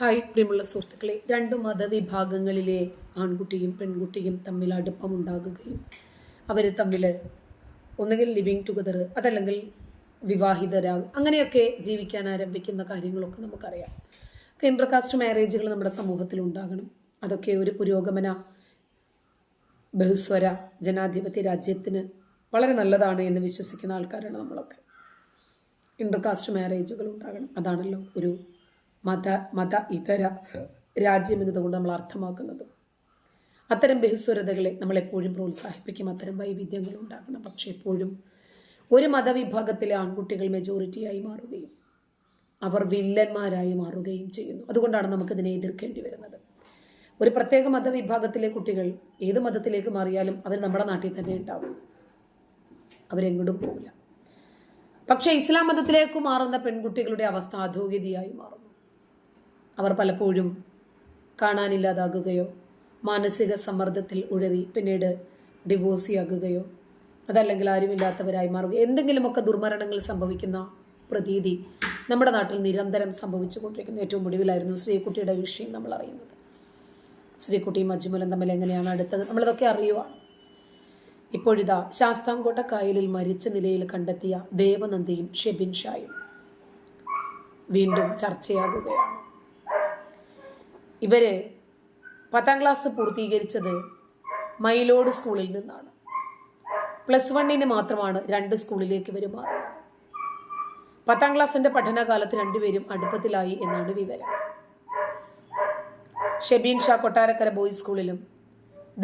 Hi പ്രിയമുള്ള സുഹൃത്തുക്കളെ രണ്ട് മതവിഭാഗങ്ങളിലെ ആൺകുട്ടിയും പെൺകുട്ടിയും തമ്മിൽ അടുപ്പമുണ്ടാകുകയും അവർ തമ്മിൽ ഒന്നുകിൽ ലിവിങ് ടുഗദർ അതല്ലെങ്കിൽ വിവാഹിതരാകും. അങ്ങനെയൊക്കെ ജീവിക്കാൻ ആരംഭിക്കുന്ന കാര്യങ്ങളൊക്കെ നമുക്കറിയാം. ഇന്റർകാസ്റ്റ് മാരേജുകൾ നമ്മുടെ സമൂഹത്തിൽ ഉണ്ടാകണം. അതൊക്കെ ഒരു പുരോഗമന ബഹുസ്വര ജനാധിപത്യ രാജ്യത്തിന് വളരെ നല്ലതാണ് എന്ന് വിശ്വസിക്കുന്ന ആൾക്കാരാണ് നമ്മളൊക്കെ. ഇന്റർകാസ്റ്റ് മാരേജുകൾ ഉണ്ടാകണം. അതാണല്ലോ ഒരു മത മത ഇതര രാജ്യം എന്നതുകൊണ്ട് നമ്മൾ അർത്ഥമാക്കുന്നത്. അത്തരം ബഹുസ്വരതകളെ നമ്മൾ എപ്പോഴും പ്രോത്സാഹിപ്പിക്കും. അത്തരം വൈവിധ്യങ്ങൾ ഉണ്ടാകണം. പക്ഷേ എപ്പോഴും ഒരു മതവിഭാഗത്തിലെ ആൺകുട്ടികൾ മെജോറിറ്റിയായി മാറുകയും അവർ വില്ലന്മാരായി മാറുകയും ചെയ്യുന്നു. അതുകൊണ്ടാണ് നമുക്കിതിനെ എതിർക്കേണ്ടി വരുന്നത്. ഒരു പ്രത്യേക മതവിഭാഗത്തിലെ കുട്ടികൾ ഏത് മതത്തിലേക്ക് മാറിയാലും അവർ നമ്മുടെ നാട്ടിൽ തന്നെ ഉണ്ടാവും. അവരെങ്ങോട്ടും പോകില്ല പക്ഷേ ഇസ്ലാം മതത്തിലേക്ക് മാറുന്ന പെൺകുട്ടികളുടെ അവസ്ഥ അധോഗതിയായി മാറുന്നു. അവർ പലപ്പോഴും കാണാനില്ലാതാകുകയോ മാനസിക സമ്മർദ്ദത്തിൽ ഉഴറി പിന്നീട് ഡിവോഴ്സിയാകുകയോ അതല്ലെങ്കിൽ ആരുമില്ലാത്തവരായി മാറുക. എന്തെങ്കിലുമൊക്കെ ദുർമരണങ്ങൾ സംഭവിക്കുന്ന പ്രതീതി നമ്മുടെ നാട്ടിൽ നിരന്തരം സംഭവിച്ചുകൊണ്ടിരിക്കുന്ന ഏറ്റവും ഒടുവിലായിരുന്നു ശ്രീകുട്ടിയുടെ വിഷയം നമ്മൾ അറിയുന്നത്. ശ്രീകുട്ടിയും അജ്മലും തമ്മിൽ എങ്ങനെയാണ് അടുത്തത് നമ്മളിതൊക്കെ അറിയുവാണ് ഇപ്പോഴിതാ ശാസ്താംകോട്ട കായലിൽ മരിച്ച നിലയിൽ കണ്ടെത്തിയ ദേവനന്ദിയും ഷെബിൻ ഷായും വീണ്ടും ചർച്ചയാകുകയാണ്. ഇവർ പത്താം ക്ലാസ് പൂർത്തീകരിച്ചത് മൈലോഡ് സ്കൂളിൽ നിന്നാണ്. പ്ലസ് വണ്ണിന് മാത്രമാണ് രണ്ട് സ്കൂളിലേക്ക് ഇവർ മാറിയത് പത്താം ക്ലാസ്സിന്റെ പഠനകാലത്ത് രണ്ടുപേരും അടുപ്പത്തിലായി എന്നാണ് വിവരം. ഷെബീൻ ഷാ കൊട്ടാരക്കര ബോയ്സ് സ്കൂളിലും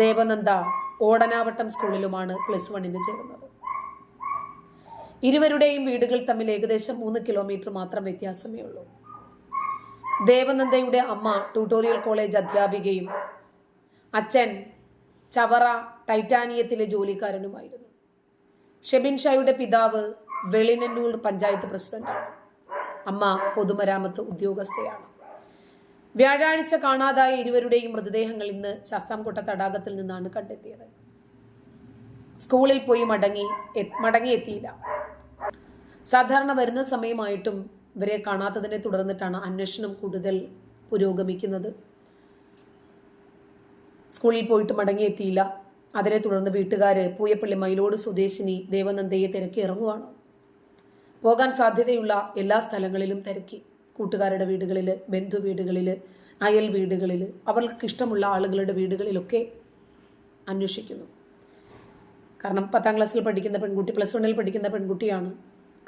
ദേവനന്ദ ഓടനാവട്ടം സ്കൂളിലുമാണ് പ്ലസ് വണ്ണിന് ചേർന്നത് ഇരുവരുടെയും വീടുകൾ തമ്മിൽ ഏകദേശം മൂന്ന് കിലോമീറ്റർ മാത്രം വ്യത്യാസമേ ഉള്ളൂ ദേവനന്ദയുടെ അമ്മ ട്യൂട്ടോറിയൽ കോളേജ് അധ്യാപികയും അച്ഛൻ ചവറ ടൈറ്റാനിയത്തിലെ ജോലിക്കാരനുമായിരുന്നു. ഷെബിൻ ഷായുടെ പിതാവ് വെളിനന്നൂർ പഞ്ചായത്ത് പ്രസിഡന്റാണ്. അമ്മ പൊതുമരാമത്ത് ഉദ്യോഗസ്ഥയാണ്. വ്യാഴാഴ്ച കാണാതായ ഇരുവരുടെയും മൃതദേഹങ്ങൾ ഇന്ന് ശാസ്താംകോട്ട തടാകത്തിൽ നിന്നാണ് കണ്ടെത്തിയത്. സ്കൂളിൽ പോയി മടങ്ങി മടങ്ങിയെത്തിയില്ല. സാധാരണ വരുന്ന സമയമായിട്ടും ഇവരെ കാണാത്തതിനെ തുടർന്നിട്ടാണ് അന്വേഷണം കൂടുതൽ പുരോഗമിക്കുന്നത്. സ്കൂളിൽ പോയിട്ട് മടങ്ങിയെത്തിയില്ല. അതിനെ തുടർന്ന് വീട്ടുകാര് പൂയപ്പള്ളി മയിലോട് സ്വദേശിനി ദേവനന്ദയെ തിരക്കി ഇറങ്ങുവാണ്. പോകാൻ സാധ്യതയുള്ള എല്ലാ സ്ഥലങ്ങളിലും തിരക്കി. കൂട്ടുകാരുടെ വീടുകളിൽ ബന്ധു വീടുകളിൽ അയൽ വീടുകളിൽ അവർക്ക് ഇഷ്ടമുള്ള ആളുകളുടെ വീടുകളിലൊക്കെ അന്വേഷിക്കുന്നു. കാരണം പത്താം ക്ലാസ്സിൽ പഠിക്കുന്ന പെൺകുട്ടി പ്ലസ് വണ്ണിൽ പഠിക്കുന്ന പെൺകുട്ടിയാണ്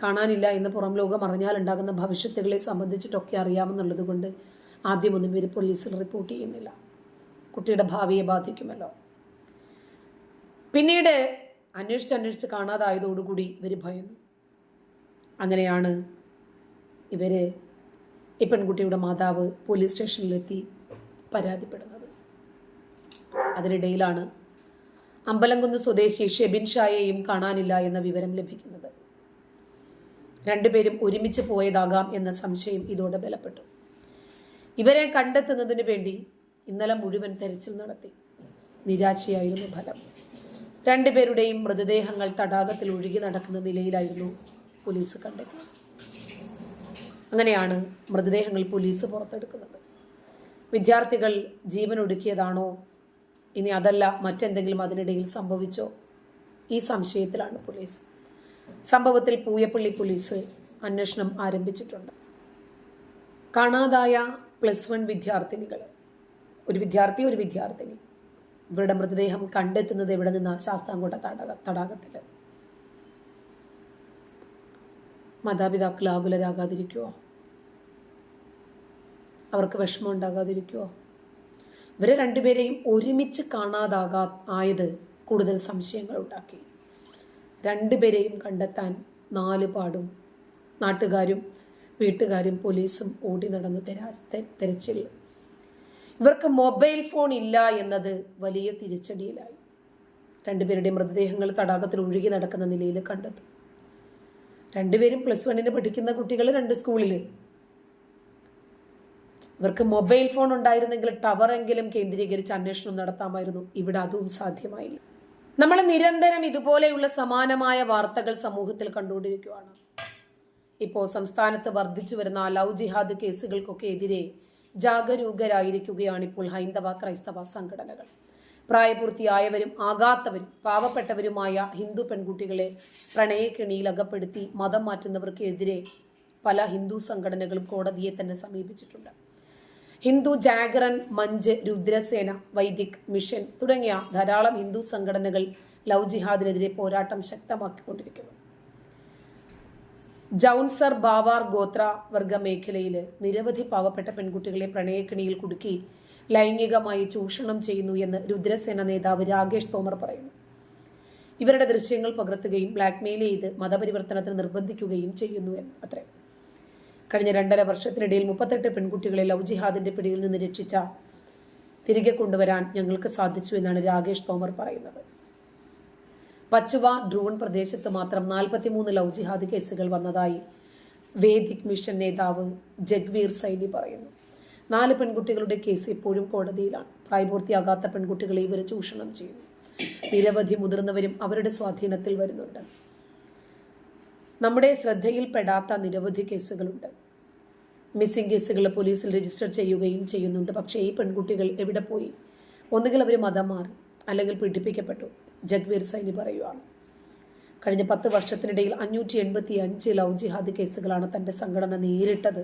കാണാനില്ല എന്ന് പുറം ലോകം അറിഞ്ഞാൽ ഉണ്ടാകുന്ന ഭവിഷ്യത്തുകളെ സംബന്ധിച്ചിട്ടൊക്കെ അറിയാമെന്നുള്ളത് കൊണ്ട് ആദ്യമൊന്നും ഇവർ പോലീസിൽ റിപ്പോർട്ട് ചെയ്യുന്നില്ല. കുട്ടിയുടെ ഭാവിയെ ബാധിക്കുമല്ലോ. പിന്നീട് അന്വേഷിച്ച് അന്വേഷിച്ച് കാണാതായതോടുകൂടി ഇവർ ഭയന്നു. അങ്ങനെയാണ് ഇവർ ഈ പെൺകുട്ടിയുടെ മാതാവ് പോലീസ് സ്റ്റേഷനിലെത്തി പരാതിപ്പെടുന്നത്. അതിനിടയിലാണ് അമ്പലംകുന്ന് സ്വദേശി ഷെബിൻ ഷായെയും കാണാനില്ല എന്ന വിവരം ലഭിക്കുന്നത്. രണ്ടുപേരും ഒരുമിച്ച് പോയതാകാം എന്ന സംശയം ഇതോടെ ബലപ്പെട്ടു. ഇവരെ കണ്ടെത്തുന്നതിന് വേണ്ടി ഇന്നലെ മുഴുവൻ തെരച്ചിൽ നടത്തി. നിരാശയായിരുന്നു ഫലം. രണ്ടുപേരുടെയും മൃതദേഹങ്ങൾ തടാകത്തിൽ ഒഴുകി നടക്കുന്ന നിലയിലായിരുന്നു പോലീസ് കണ്ടെത്തിയത്. അങ്ങനെയാണ് മൃതദേഹങ്ങൾ പോലീസ് പുറത്തെടുക്കുന്നത്. വിദ്യാർത്ഥികൾ ജീവൻ ഒടുക്കിയതാണോ? ഇനി അതല്ല മറ്റെന്തെങ്കിലും അതിനിടയിൽ സംഭവിച്ചോ? ഈ സംശയത്തിലാണ് പോലീസ്. സംഭവത്തിൽ പൂയപ്പള്ളി പോലീസ് അന്വേഷണം ആരംഭിച്ചിട്ടുണ്ട്. കാണാതായ പ്ലസ് വൺ വിദ്യാർത്ഥിനികൾ. ഒരു വിദ്യാർത്ഥി ഒരു വിദ്യാർത്ഥിനി. ഇവരുടെ മൃതദേഹം കണ്ടെത്തുന്നത് എവിടെ നിന്ന്? ശാസ്താംകോട്ട തടാക തടാകത്തിൽ മാതാപിതാക്കൾ ആകുലരാകാതിരിക്കുമോ അവർക്ക് വിഷമം ഉണ്ടാകാതിരിക്കുമോ ഇവരെ രണ്ടുപേരെയും ഒരുമിച്ച് കാണാതാകാ ആയത് കൂടുതൽ സംശയങ്ങൾ ഉണ്ടാക്കി. രണ്ടുപേരെയും കണ്ടെത്താൻ നാല് പാടും. നാട്ടുകാരും വീട്ടുകാരും പോലീസും ഓടി നടന്ന് തെരച്ചിൽ. ഇവർക്ക് മൊബൈൽ ഫോൺ ഇല്ല എന്നത് വലിയ തിരിച്ചടിയിലായി. രണ്ടുപേരുടെ മൃതദേഹങ്ങൾ തടാകത്തിൽ ഒഴുകി നടക്കുന്ന നിലയിൽ കണ്ടെത്തും. രണ്ടുപേരും പ്ലസ് വണ്ണിന് പഠിക്കുന്ന കുട്ടികൾ രണ്ട് സ്കൂളിൽ ഇവർക്ക് മൊബൈൽ ഫോൺ ഉണ്ടായിരുന്നെങ്കിൽ ടവറെങ്കിലും കേന്ദ്രീകരിച്ച് അന്വേഷണം നടത്താമായിരുന്നു. ഇവിടെ അതും സാധ്യമായില്ല. നമ്മൾ നിരന്തരം ഇതുപോലെയുള്ള സമാനമായ വാർത്തകൾ സമൂഹത്തിൽ കണ്ടുകൊണ്ടിരിക്കുകയാണ് ഇപ്പോൾ സംസ്ഥാനത്ത് വർദ്ധിച്ചു വരുന്ന ലവ് ജിഹാദ് കേസുകൾക്കൊക്കെ എതിരെ ജാഗരൂകരായിരിക്കുകയാണ് ഇപ്പോൾ ഹൈന്ദവ ക്രൈസ്തവ സംഘടനകൾ. പ്രായപൂർത്തിയായവരും ആകാത്തവരും പാവപ്പെട്ടവരുമായ ഹിന്ദു പെൺകുട്ടികളെ പ്രണയക്കെണിയിൽ അകപ്പെടുത്തി മതം മാറ്റുന്നവർക്കെതിരെ പല ഹിന്ദു സംഘടനകളും കോടതിയെ തന്നെ സമീപിച്ചിട്ടുണ്ട്. ഹിന്ദു ജാഗരൻ മഞ്ച് രുദ്രസേന വൈദിക് മിഷൻ തുടങ്ങിയ ധാരാളം ഹിന്ദു സംഘടനകൾ ലവ് ജിഹാദിനെതിരെ പോരാട്ടം ശക്തമാക്കിക്കൊണ്ടിരിക്കുന്നു. ജൗൻസർ ബാവാർ ഗോത്ര വർഗ മേഖലയിൽ നിരവധി പാവപ്പെട്ട പെൺകുട്ടികളെ പ്രണയക്കിണിയിൽ കുടുക്കി ലൈംഗികമായി ചൂഷണം ചെയ്യുന്നു എന്ന് രുദ്രസേന നേതാവ് രാകേഷ് തോമർ പറയുന്നു. ഇവരുടെ ദൃശ്യങ്ങൾ പകർത്തുകയും ബ്ലാക്ക്മെയിൽ ചെയ്ത് മതപരിവർത്തനത്തിന് നിർബന്ധിക്കുകയും ചെയ്യുന്നു എന്ന് അത്രേ. കഴിഞ്ഞ രണ്ടര വർഷത്തിനിടയിൽ മുപ്പത്തെട്ട് പെൺകുട്ടികളെ ലവ് ജിഹാദിന്റെ പിടിയിൽ നിന്ന് രക്ഷിച്ച തിരികെ കൊണ്ടുവരാൻ ഞങ്ങൾക്ക് സാധിച്ചു എന്നാണ് രാകേഷ് തോമർ പറയുന്നത്. പച്ചുവ ഡ്രൂൺ പ്രദേശത്ത് മാത്രം നാൽപ്പത്തിമൂന്ന് ലവ് ജിഹാദ് കേസുകൾ വന്നതായി വേദിക് മിഷൻ നേതാവ് ജഗ്വീർ സൈനി പറയുന്നു. നാല് പെൺകുട്ടികളുടെ കേസ് ഇപ്പോഴും കോടതിയിലാണ്. പ്രായപൂർത്തിയാകാത്ത പെൺകുട്ടികളെ ഇവർ ചൂഷണം ചെയ്യുന്നു. നിരവധി മുതിർന്നവരും അവരുടെ സ്വാധീനത്തിൽ വരുന്നുണ്ട്. നമ്മുടെ ശ്രദ്ധയിൽപ്പെടാത്ത നിരവധി കേസുകളുണ്ട്. മിസ്സിംഗ് കേസുകൾ പോലീസിൽ രജിസ്റ്റർ ചെയ്യുകയും ചെയ്യുന്നുണ്ട്. പക്ഷേ ഈ പെൺകുട്ടികൾ എവിടെ പോയി? ഒന്നുകിൽ അവർ മതം മാറി അല്ലെങ്കിൽ പീഡിപ്പിക്കപ്പെട്ടു ജഗ്വീർ സൈനി പറയുവാണ്. കഴിഞ്ഞ പത്ത് വർഷത്തിനിടയിൽ അഞ്ഞൂറ്റി എൺപത്തി അഞ്ച് ലവ് ജിഹാദ് കേസുകളാണ് തന്റെ സംഘടന നേരിട്ടത്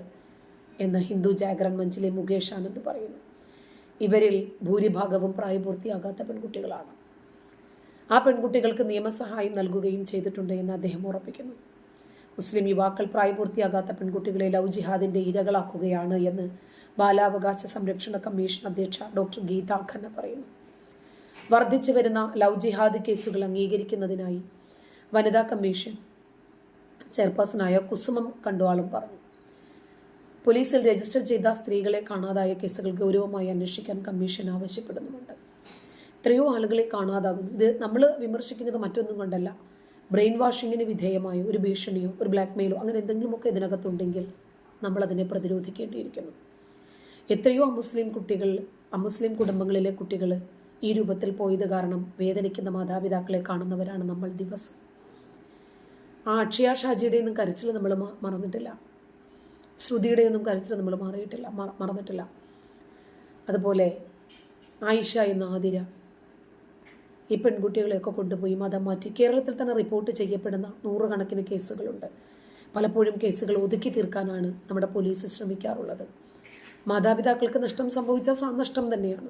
എന്ന് ഹിന്ദു ജാഗ്രൻ മഞ്ചിലെ മുകേഷ് ആനന്ദ് പറയുന്നു. ഇവരിൽ ഭൂരിഭാഗവും പ്രായപൂർത്തിയാകാത്ത പെൺകുട്ടികളാണ്. ആ പെൺകുട്ടികൾക്ക് നിയമസഹായം നൽകുകയും ചെയ്തിട്ടുണ്ട് എന്ന് അദ്ദേഹം ഉറപ്പിക്കുന്നു. മുസ്ലിം യുവാക്കൾ പ്രായപൂർത്തിയാകാത്ത പെൺകുട്ടികളെ ലവ് ജിഹാദിന്റെ ഇരകളാക്കുകയാണ് എന്ന് ബാലാവകാശ സംരക്ഷണ കമ്മീഷൻ അധ്യക്ഷ ഡോക്ടർ ഗീത ഖന്ന പറയുന്നു. വർദ്ധിച്ചു വരുന്ന ലവ് ജിഹാദ് കേസുകൾ അംഗീകരിക്കുന്നതിനായി വനിതാ കമ്മീഷൻ ചെയർപേഴ്സണായ കുസുമം കണ്ടുവാളും പറഞ്ഞു. പോലീസിൽ രജിസ്റ്റർ ചെയ്ത സ്ത്രീകളെ കാണാതായ കേസുകൾ ഗൗരവമായി അന്വേഷിക്കാൻ കമ്മീഷൻ ആവശ്യപ്പെടുന്നുമുണ്ട്. എത്രയോ ആളുകളെ കാണാതാകുന്നു. ഇത് നമ്മൾ വിമർശിക്കുന്നത് മറ്റൊന്നും കൊണ്ടല്ല. ബ്രെയിൻ വാഷിങ്ങിന് വിധേയമായോ ഒരു ഭീഷണിയോ ഒരു ബ്ലാക്ക് മെയിലോ അങ്ങനെ എന്തെങ്കിലുമൊക്കെ ഇതിനകത്തുണ്ടെങ്കിൽ നമ്മളതിനെ പ്രതിരോധിക്കേണ്ടിയിരിക്കുന്നു. എത്രയോ അമുസ്ലിം കുട്ടികൾ അമുസ്ലിം കുടുംബങ്ങളിലെ കുട്ടികൾ ഈ രൂപത്തിൽ പോയത് കാരണം വേദനിക്കുന്ന മാതാപിതാക്കളെ കാണുന്നവരാണ് നമ്മൾ ദിവസം. ആ അക്ഷയ ഷാജിയുടെ ഒന്നും കരച്ചിൽ നമ്മൾ മറന്നിട്ടില്ല. ശ്രുതിയുടെ ഒന്നും കരച്ചിൽ നമ്മൾ മാറിയിട്ടില്ല മറന്നിട്ടില്ല. അതുപോലെ ആയിഷ എന്ന ആതിര ഈ പെൺകുട്ടികളെയൊക്കെ കൊണ്ടുപോയി മതം മാറ്റി. കേരളത്തിൽ തന്നെ റിപ്പോർട്ട് ചെയ്യപ്പെടുന്ന നൂറുകണക്കിന് കേസുകളുണ്ട്. പലപ്പോഴും കേസുകൾ ഒതുക്കി തീർക്കാനാണ് നമ്മുടെ പോലീസ് ശ്രമിക്കാറുള്ളത്. മാതാപിതാക്കൾക്ക് നഷ്ടം സംഭവിച്ച നഷ്ടം തന്നെയാണ്.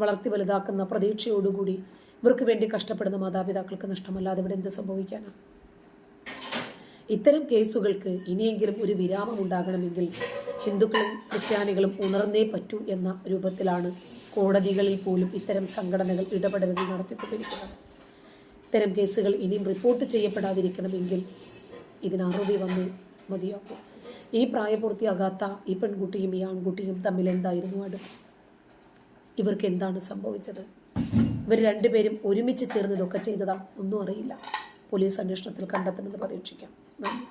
വളർത്തി വലുതാക്കുന്ന പ്രതീക്ഷയോടുകൂടി ഇവർക്ക് വേണ്ടി കഷ്ടപ്പെടുന്ന മാതാപിതാക്കൾക്ക് നഷ്ടമല്ലാതെ ഇവിടെ എന്ത് സംഭവിക്കാനാണ് ഇത്തരം കേസുകൾക്ക് ഇനിയെങ്കിലും ഒരു വിരാമം ഉണ്ടാകണമെങ്കിൽ ഹിന്ദുക്കളും ക്രിസ്ത്യാനികളും ഉണർന്നേ പറ്റൂ എന്ന രൂപത്തിലാണ് കോടതികളിൽ പോലും ഇത്തരം സംഘടനകൾ ഇടപെടലുകൾ നടത്തിക്കൊണ്ടിരിക്കുന്നത് ഇത്തരം കേസുകൾ ഇനിയും റിപ്പോർട്ട് ചെയ്യപ്പെടാതിരിക്കണമെങ്കിൽ ഇതിന് അറുതി വന്ന് മതിയാകും. ഈ പ്രായപൂർത്തിയാകാത്ത ഈ പെൺകുട്ടിയും ഈ ആൺകുട്ടിയും തമ്മിൽ എന്തായിരുന്നു അടുത്ത്? ഇവർക്ക് എന്താണ് സംഭവിച്ചത്? ഇവർ രണ്ടുപേരും ഒരുമിച്ച് ചേർന്ന് ഇതൊക്കെ ചെയ്തതാണ് ഒന്നും അറിയില്ല. പോലീസ് അന്വേഷണത്തിൽ കണ്ടെത്തുമെന്ന് പ്രതീക്ഷിക്കാം. നന്ദി.